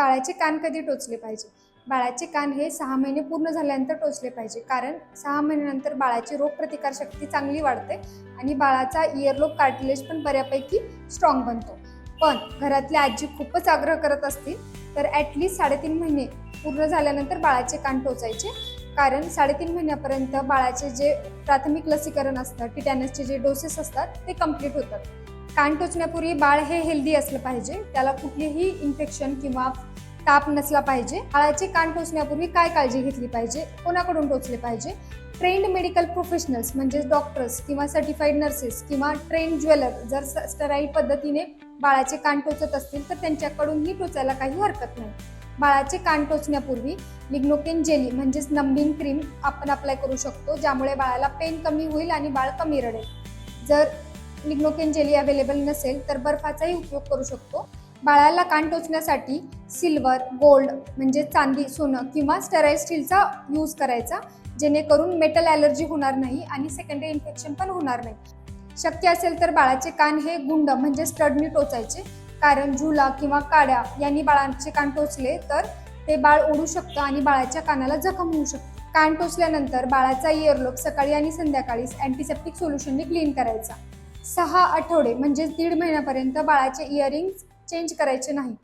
बाळाचे कान कधी टोचले पाहिजे? बाळाचे कान हे सहा महिने पूर्ण झाल्यानंतर टोचले पाहिजे. कारण सहा महिन्यानंतर बाळाची रोगप्रतिकारशक्ती चांगली वाढते आणि बाळाचा इयरलोब कार्टिलेज पण बऱ्यापैकी स्ट्रॉंग बनतो. पण घरातली आजी खूपच आग्रह करत असतील तर ॲटलिस्ट साडेतीन महिने पूर्ण झाल्यानंतर बाळाचे कान टोचायचे. कारण साडेतीन महिन्यापर्यंत बाळाचे जे प्राथमिक लसीकरण असतं टिटॅनसचे जे डोसेस असतात ते कंप्लीट होतात. कान टोचण्यापूर्वी बाळ हे हेल्दी असलं पाहिजे. त्याला कुठलीही इन्फेक्शन किंवा ताप नसला पाहिजे. बाळाचे कान टोचण्यापूर्वी काय काळजी घेतली पाहिजे? कोणाकडून टोचले पाहिजे? ट्रेंड मेडिकल प्रोफेशनल्स म्हणजे डॉक्टर्स किंवा सर्टिफाईड नर्सेस किंवा ट्रेंड ज्वेलर जर स्टराईल पद्धतीने बाळाचे कान टोचत असतील तर त्यांच्याकडूनही टोचायला काही हरकत नाही. बाळाचे कान टोचण्यापूर्वी लिग्नोकेन जेली म्हणजेच नंबिंग क्रीम आपण अप्लाय करू शकतो ज्यामुळे बाळाला पेन कमी होईल आणि बाळ कमी रडेल. जर लिग्नोकेन जेली अवेलेबल नसेल तर बर्फाचाही उपयोग करू शकतो. बाळाला कान टोचण्यासाठी सिल्वर गोल्ड म्हणजे चांदी सोनं किंवा स्टेराईल स्टीलचा यूज करायचा जेणेकरून मेटल ॲलर्जी होणार नाही आणि सेकंडरी इन्फेक्शन पण होणार नाही. शक्य असेल तर बाळाचे कान हे गुंड म्हणजे स्टडनी टोचायचे. कारण झुला किंवा काड्या यांनी बाळाचे कान टोचले तर ते बाळ ओढू शकतं आणि बाळाच्या कानाला जखम होऊ शकते. कान टोचल्यानंतर बाळाचा इयरलोब सकाळी आणि संध्याकाळी अँटीसेप्टिक सोल्युशनने क्लीन करायचा. सहा आठवडे म्हणजेच दीड महिन्यापर्यंत बाळाचे इयरिंग्स चेंज करायचे नाही.